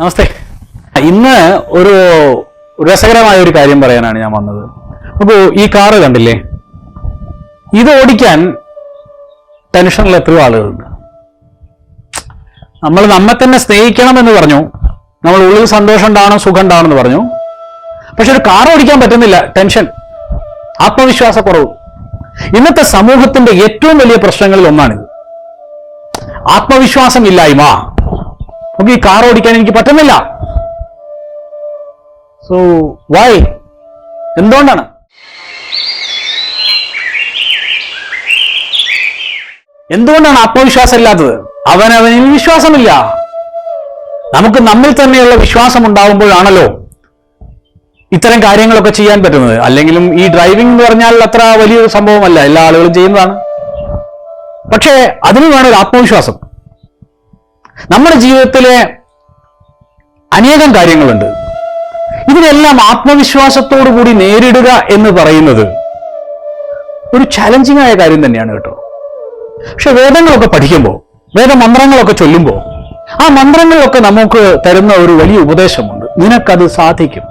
നമസ്തേ. ഇന്ന് ഒരു രസകരമായ ഒരു കാര്യം പറയാനാണ് ഞാൻ വന്നത്. അപ്പോൾ ഈ കാറ് കണ്ടില്ലേ? ഇത് ഓടിക്കാൻ ടെൻഷനിൽ എത്രയോ ആളുകളുണ്ട്. നമ്മൾ നമ്മെ തന്നെ സ്നേഹിക്കണം എന്ന് പറഞ്ഞു. നമ്മൾ ഉള്ളിൽ സന്തോഷം ഉണ്ടാവണം സുഖം ഉണ്ടാവണം എന്ന് പറഞ്ഞു. പക്ഷെ ഒരു കാർ ഓടിക്കാൻ പറ്റുന്നില്ല ടെൻഷൻ ആത്മവിശ്വാസക്കുറവ്. ഇന്നത്തെ സമൂഹത്തിന്റെ ഏറ്റവും വലിയ പ്രശ്നങ്ങളിൽ ഒന്നാണിത്. ആത്മവിശ്വാസം ഇല്ലായ്മ നമുക്ക് ഈ കാർ ഓടിക്കാൻ എനിക്ക് പറ്റുന്നില്ല. സോ വൈ എന്തുകൊണ്ടാണ്? എന്തുകൊണ്ടാണ് ആത്മവിശ്വാസം ഇല്ലാത്തത് അവനവനിൽ വിശ്വാസമില്ല. നമുക്ക് നമ്മിൽ തന്നെയുള്ള വിശ്വാസം ഉണ്ടാവുമ്പോഴാണല്ലോ ഇത്തരം കാര്യങ്ങളൊക്കെ ചെയ്യാൻ പറ്റുന്നത്. അല്ലെങ്കിലും ഈ ഡ്രൈവിംഗ് എന്ന് പറഞ്ഞാൽ അത്ര വലിയൊരു സംഭവമല്ല. എല്ലാ ആളുകളും ചെയ്യുന്നതാണ്. പക്ഷേ അതിന് വേണം ഒരു ആത്മവിശ്വാസം. നമ്മുടെ ജീവിതത്തിലെ അനേകം കാര്യങ്ങളുണ്ട്. ഇതിനെല്ലാം ആത്മവിശ്വാസത്തോടു കൂടി നേരിടുക എന്ന് പറയുന്നത് ഒരു ചലഞ്ചിങ് ആയ കാര്യം തന്നെയാണ് കേട്ടോ. പക്ഷെ വേദങ്ങളൊക്കെ പഠിക്കുമ്പോൾ വേദമന്ത്രങ്ങളൊക്കെ ചൊല്ലുമ്പോൾ ആ മന്ത്രങ്ങളിലൊക്കെ നമുക്ക് തരുന്ന ഒരു വലിയ ഉപദേശമുണ്ട്. നിനക്കത് സാധിക്കും.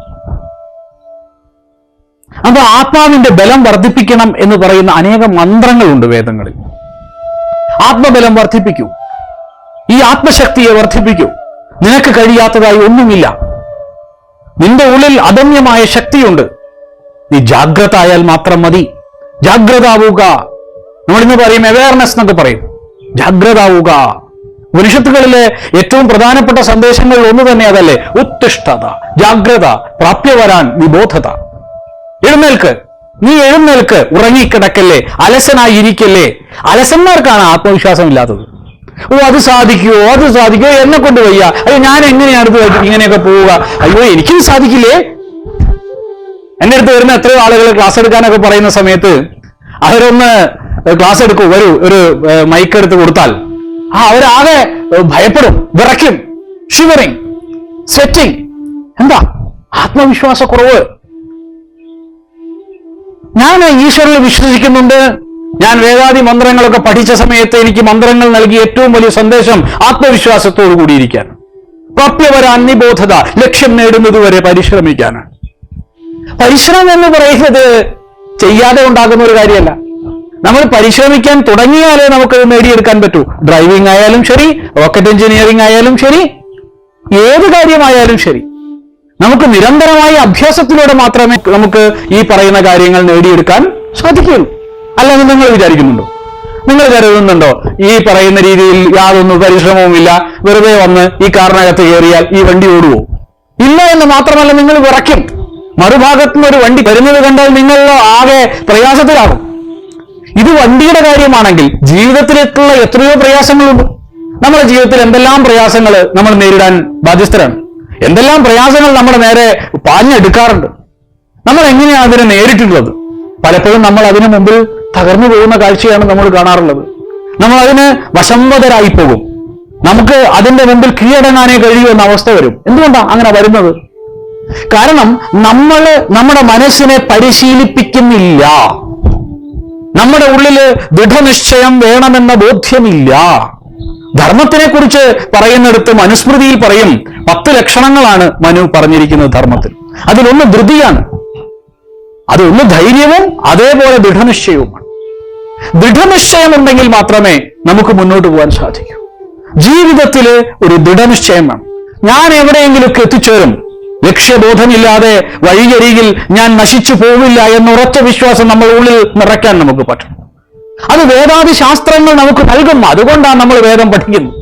അത് ആത്മാവിന്റെ ബലം വർദ്ധിപ്പിക്കണം എന്ന് പറയുന്ന അനേകം മന്ത്രങ്ങളുണ്ട് വേദങ്ങളിൽ. ആത്മബലം വർദ്ധിപ്പിക്കൂ. ആത്മശക്തിയെ വർദ്ധിപ്പിക്കൂ. നിനക്ക് കഴിയാത്തതായി ഒന്നുമില്ല. നിന്റെ ഉള്ളിൽ അദമ്യമായ ശക്തിയുണ്ട്. നീ ജാഗ്രത ആയാൽ മാത്രം മതി. ജാഗ്രത ആവുക നമ്മളിന്ന് പറയും അവയർനെസ് എന്നൊക്കെ പറയും. ജാഗ്രത ആവുക ഉപനിഷത്തുകളിലെ ഏറ്റവും പ്രധാനപ്പെട്ട സന്ദേശങ്ങളിൽ ഒന്ന് തന്നെ അതല്ലേ? ഉത്തിഷ്ഠത ജാഗ്രത പ്രാപ്യ വരാൻ നിബോധത. എഴുന്നേൽക്ക്. നീ എഴുന്നേൽക്ക്. ഉറങ്ങിക്കിടക്കല്ലേ. അലസനായിരിക്കല്ലേ. അലസന്മാർക്കാണ് ആത്മവിശ്വാസം ഇല്ലാത്തത് ഓ അത് സാധിക്കുമോ അത് സാധിക്കുമോ എന്നെ കൊണ്ട് വയ്യ. അയ്യോ ഞാൻ എങ്ങനെയാണ് ഇത് ഇങ്ങനെയൊക്കെ പോവുക? അയ്യോ എനിക്കും സാധിക്കില്ലേ? എന്റെ അടുത്ത് വരുന്ന എത്രയോ ആളുകൾ ക്ലാസ് എടുക്കാനൊക്കെ പറയുന്ന സമയത്ത് അവരൊന്ന് ക്ലാസ് എടുക്കൂ വരൂ ഒരു മൈക്ക് എടുത്ത് കൊടുത്താൽ. ആ അവരാകെ ഭയപ്പെടും വിറയ്ക്കും ഷിവറിങ് സെറ്റിങ് എന്താ? ആത്മവിശ്വാസക്കുറവ്. ഞാൻ ഈശ്വരനെ വിശ്വസിക്കുന്നുണ്ട്. ഞാൻ വേദാദി മന്ത്രങ്ങളൊക്കെ പഠിച്ച സമയത്ത് എനിക്ക് മന്ത്രങ്ങൾ നൽകിയ ഏറ്റവും വലിയ സന്ദേശം ആത്മവിശ്വാസത്തോടു കൂടിയിരിക്കാൻ. പ്രാപ്യവര അന്യബോധത ലക്ഷ്യം നേടുന്നത് വരെ പരിശ്രമിക്കാനാണ് പരിശ്രമം എന്ന് പറയുന്നത് ചെയ്യാതെ ഉണ്ടാകുന്ന ഒരു കാര്യമല്ല. നമ്മൾ പരിശ്രമിക്കാൻ തുടങ്ങിയാലേ നമുക്ക് നേടിയെടുക്കാൻ പറ്റൂ. ഡ്രൈവിംഗ് ആയാലും ശരി റോക്കറ്റ് എഞ്ചിനീയറിംഗ് ആയാലും ശരി ഏത് കാര്യമായാലും ശരി. നമുക്ക് നിരന്തരമായ അഭ്യാസത്തിലൂടെ മാത്രമേ നമുക്ക് ഈ പറയുന്ന കാര്യങ്ങൾ നേടിയെടുക്കാൻ സാധിക്കുകയുള്ളൂ. അല്ലെങ്കിൽ നിങ്ങൾ വിചാരിക്കുന്നുണ്ടോ? നിങ്ങൾ കരുതുന്നുണ്ടോ? ഈ പറയുന്ന രീതിയിൽ യാതൊന്നും പരിശ്രമവുമില്ല. വെറുതെ വന്ന് ഈ കാറിനകത്ത് കയറിയാൽ ഈ വണ്ടി ഓടുവോ? ഇല്ല എന്ന് മാത്രമല്ല നിങ്ങൾ വിറയ്ക്കും. മറുഭാഗത്തു നിന്ന് ഒരു വണ്ടി വരുന്നത് കണ്ടാൽ നിങ്ങൾ ആകെ പ്രയാസത്തിലാകും. ഇത് വണ്ടിയുടെ കാര്യമാണെങ്കിൽ ജീവിതത്തിലേക്കുള്ള എത്രയോ പ്രയാസങ്ങളുണ്ട്. നമ്മുടെ ജീവിതത്തിൽ എന്തെല്ലാം പ്രയാസങ്ങൾ നമ്മൾ നേരിടാൻ ബാധ്യസ്ഥരാണ്? എന്തെല്ലാം പ്രയാസങ്ങൾ നമ്മുടെ നേരെ പാഞ്ഞെടുക്കാറുണ്ട്? നമ്മൾ എങ്ങനെയാണ് അതിനെ നേരിട്ടുള്ളത് പലപ്പോഴും നമ്മൾ അതിനു മുമ്പിൽ തകർന്നു പോകുന്ന കാഴ്ചയാണ് നമ്മൾ കാണാറുള്ളത്. നമ്മൾ അതിന് വശംവതരായി പോകും നമുക്ക് അതിന്റെ മുമ്പിൽ കീഴടങ്ങാനേ കഴിയൂ എന്ന അവസ്ഥ വരും. എന്തുകൊണ്ടാണ് അങ്ങനെ വരുന്നത്? കാരണം നമ്മൾ നമ്മുടെ മനസ്സിനെ പരിശീലിപ്പിക്കുന്നില്ല. നമ്മുടെ ഉള്ളിൽ ദൃഢനിശ്ചയം വേണമെന്ന ബോധ്യമില്ല. ധർമ്മത്തിനെ കുറിച്ച് പറയുന്നിടത്ത് മനുസ്മൃതിയിൽ പറയും പത്ത് ലക്ഷണങ്ങളാണ് മനു പറഞ്ഞിരിക്കുന്നത് ധർമ്മത്തിൽ. അതിലൊന്ന് ധൃതിയാണ്. അതൊന്ന് ധൈര്യവും അതേപോലെ ദൃഢനിശ്ചയവുമാണ്. ദൃഢനിശ്ചയം ഉണ്ടെങ്കിൽ മാത്രമേ നമുക്ക് മുന്നോട്ട് പോകാൻ സാധിക്കൂ. ജീവിതത്തിൽ ഒരു ദൃഢനിശ്ചയം വേണം. ഞാൻ എവിടെയെങ്കിലുമൊക്കെ എത്തിച്ചേരും. ലക്ഷ്യബോധമില്ലാതെ വഴിയരികിൽ ഞാൻ നശിച്ചു പോവില്ല എന്ന ഉറച്ച വിശ്വാസം നമ്മൾ ഉള്ളിൽ നിറയ്ക്കാൻ നമുക്ക് പറ്റും. അത് വേദാദി ശാസ്ത്രങ്ങൾ നമുക്ക് നൽകും. അതുകൊണ്ടാണ് നമ്മൾ വേദം പഠിക്കുന്നത്.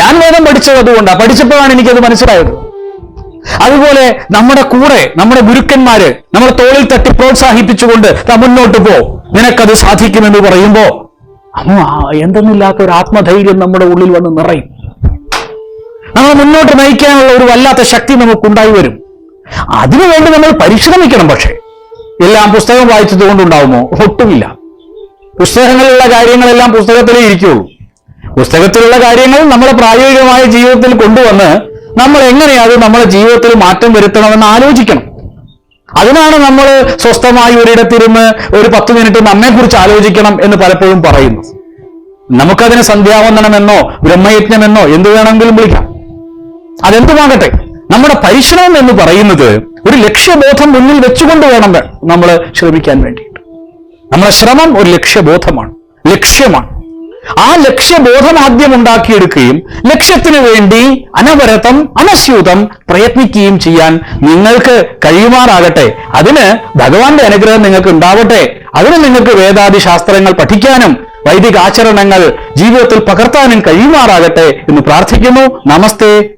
ഞാൻ വേദം പഠിച്ചത് അതുകൊണ്ടാണ് പഠിച്ചപ്പോഴാണ് എനിക്കത് മനസ്സിലായത്. അതുപോലെ നമ്മുടെ കൂടെ നമ്മുടെ ഗുരുക്കന്മാര് നമ്മുടെ തോളിൽ തട്ടി പ്രോത്സാഹിപ്പിച്ചുകൊണ്ട് "ദാ മുന്നോട്ട് പോ. നിനക്കത് സാധിക്കുമെന്ന് പറയുമ്പോ അമ്മ എന്തെന്നില്ലാത്ത ഒരു ആത്മധൈര്യം നമ്മുടെ ഉള്ളിൽ വന്ന് നിറയും. നമ്മൾ മുന്നോട്ട് നയിക്കാനുള്ള ഒരു വല്ലാത്ത ശക്തി നമുക്ക് ഉണ്ടായി വരും അതിനുവേണ്ടി നമ്മൾ പരിശ്രമിക്കണം പക്ഷേ. എല്ലാം പുസ്തകം വായിച്ചത് കൊണ്ടുണ്ടാവുമോ? ഒട്ടുമില്ല. പുസ്തകങ്ങളിലുള്ള കാര്യങ്ങളെല്ലാം പുസ്തകത്തിലേ ഇരിക്കുള്ളൂ. പുസ്തകത്തിലുള്ള കാര്യങ്ങൾ നമ്മുടെ പ്രായോഗികമായ ജീവിതത്തിൽ കൊണ്ടുവന്ന് നമ്മൾ എങ്ങനെയാണ് നമ്മുടെ ജീവിതത്തിൽ മാറ്റം വരുത്തണമെന്ന് ആലോചിക്കണം. അതിനാണ് നമ്മൾ സ്വസ്ഥമായി ഒരിടത്തിരുന്ന് ഒരു പത്ത് മിനിറ്റ് നമ്മെക്കുറിച്ച് ആലോചിക്കണം എന്ന് പലപ്പോഴും പറയുന്നത്. നമുക്കതിന് സന്ധ്യാവന്ദനമെന്നോ ബ്രഹ്മയജ്ഞമെന്നോ എന്ത് വേണമെങ്കിലും വിളിക്കാം. അതെന്തുമാകട്ടെ നമ്മുടെ പരിശ്രമം എന്ന് പറയുന്നത് ഒരു ലക്ഷ്യബോധം മുന്നിൽ വെച്ചുകൊണ്ട് വേണം നമ്മൾ ശ്രമിക്കാൻ വേണ്ടിയിട്ട്. നമ്മുടെ ശ്രമം ഒരു ലക്ഷ്യബോധമാണ് ലക്ഷ്യമാണ്. ആ ലക്ഷ്യബോധം ആദ്യം ഉണ്ടാക്കിയെടുക്കുകയും ലക്ഷ്യത്തിന് വേണ്ടി അനവരതം അനശ്യൂതം പ്രയത്നിക്കുകയും ചെയ്യാൻ നിങ്ങൾക്ക് കഴിയുമാറാകട്ടെ. അതിന് ഭഗവാന്റെ അനുഗ്രഹം നിങ്ങൾക്ക് ഉണ്ടാവട്ടെ. അതിന് നിങ്ങൾക്ക് വേദാദി ശാസ്ത്രങ്ങൾ പഠിക്കാനും വൈദിക ആചരണങ്ങൾ ജീവിതത്തിൽ പകർത്താനും കഴിയുമാറാകട്ടെ എന്ന് പ്രാർത്ഥിക്കുന്നു. നമസ്തേ.